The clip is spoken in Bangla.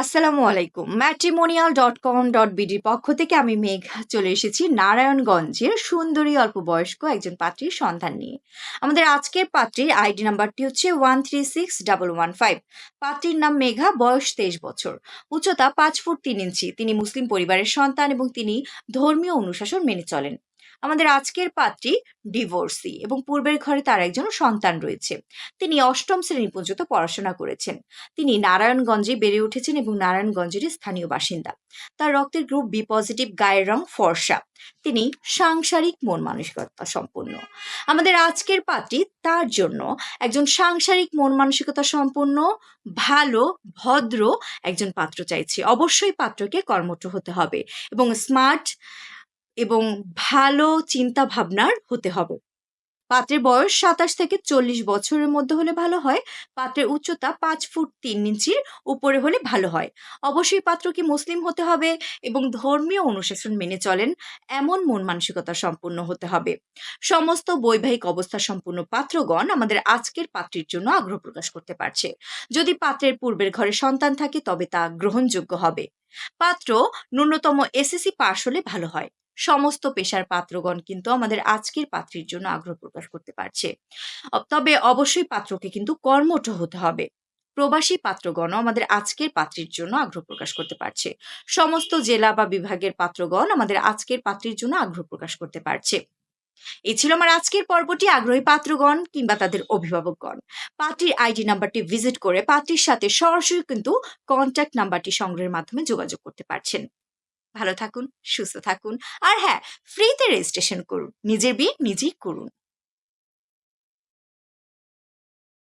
আসসালামু আলাইকুম। ম্যাট্রিমোনিয়াল ডট কম ডট বিডির পক্ষ থেকে আমি মেঘ চলে এসেছি নারায়ণগঞ্জের সুন্দরী অল্প বয়স্ক একজন পাত্রীর সন্ধান নিয়ে। আমাদের আজকের পাত্রীর আইডি নাম্বারটি হচ্ছে one three six double one five পাত্রীর নাম মেঘা, বয়স তেইশ বছর। উচ্চতা পাঁচ ফুট তিন ইঞ্চি। তিনি মুসলিম পরিবারের সন্তান এবং তিনি ধর্মীয় অনুশাসন মেনে চলেন। আমাদের আজকের পাত্রী ডিভোর্সি এবং পূর্বের ঘরে তার একজন সন্তান রয়েছে। তিনি অষ্টম শ্রেণি পর্যন্ত পড়াশোনা করেছেন। তিনি নারায়ণগঞ্জে বেড়ে উঠেছেন এবং নারায়ণগঞ্জের স্থানীয় বাসিন্দা। তার রক্তের গ্রুপ বি পজিটিভ গায়ের রং ফর্সা। তিনি সাংসারিক মন মানসিকতা সম্পন্ন। আমাদের আজকের পাত্রী তার জন্য একজন সাংসারিক মন মানসিকতা সম্পন্ন, ভালো, ভদ্র একজন পাত্র চাইছে। অবশ্যই পাত্রকে কর্মঠ হতে হবে এবং স্মার্ট এবং ভালো চিন্তা ভাবনার হতে হবে। পাত্রের বয়স সাতাশ থেকে চল্লিশ বছরের মধ্যে হলে ভালো হয়, পাত্রের উচ্চতা পাঁচ ফুট তিন ইঞ্চির উপরে হলে ভালো হয়। অবশ্যই পাত্রকে মুসলিম হতে হবে এবং ধর্মীয় অনুশাসন মেনে চলেন, এমন মন মানসিকতা সম্পূর্ণ হতে হবে। সমস্ত বৈবাহিক অবস্থা সম্পূর্ণ পাত্রগণ আমাদের আজকের পাত্রীর জন্য আগ্রহ প্রকাশ করতে পারছে। যদি পাত্রের পূর্বের ঘরে সন্তান থাকে তবে তা গ্রহণযোগ্য হবে। পাত্র ন্যূনতম এসএসসি পাশ হলে ভালো হয়। সমস্ত পেশার পাত্রগণ কিন্তু আমাদের আজকের পাত্রীর জন্য আগ্রহ প্রকাশ করতে পারছে। তবে অবশ্যই পাত্রকে কিন্তু কর্মঠ হতে হবে। প্রবাসী পাত্রগণও আমাদের আজকের পাত্রীর জন্য আগ্রহ প্রকাশ করতে পারছে। সমস্ত জেলা বা বিভাগের পাত্রগণ আমাদের আজকের পাত্রীর জন্য আগ্রহ প্রকাশ করতে পারছে। এই ছিল আমার আজকের পর্বটি। আগ্রহী পাত্রগণ কিংবা তাদের অভিভাবকগণ। পাত্রীর আইডি নাম্বারটি ভিজিট করে পাত্রীর সাথে সরাসরি কিন্তু কন্ট্যাক্ট নাম্বারটি সংগ্রহের মাধ্যমে যোগাযোগ করতে পারছেন। ভালো থাকুন সুস্থ থাকুন। আর হ্যাঁ ফ্রিতে রেজিস্ট্রেশন করুন। নিজের বিয়ে নিজেই করুন।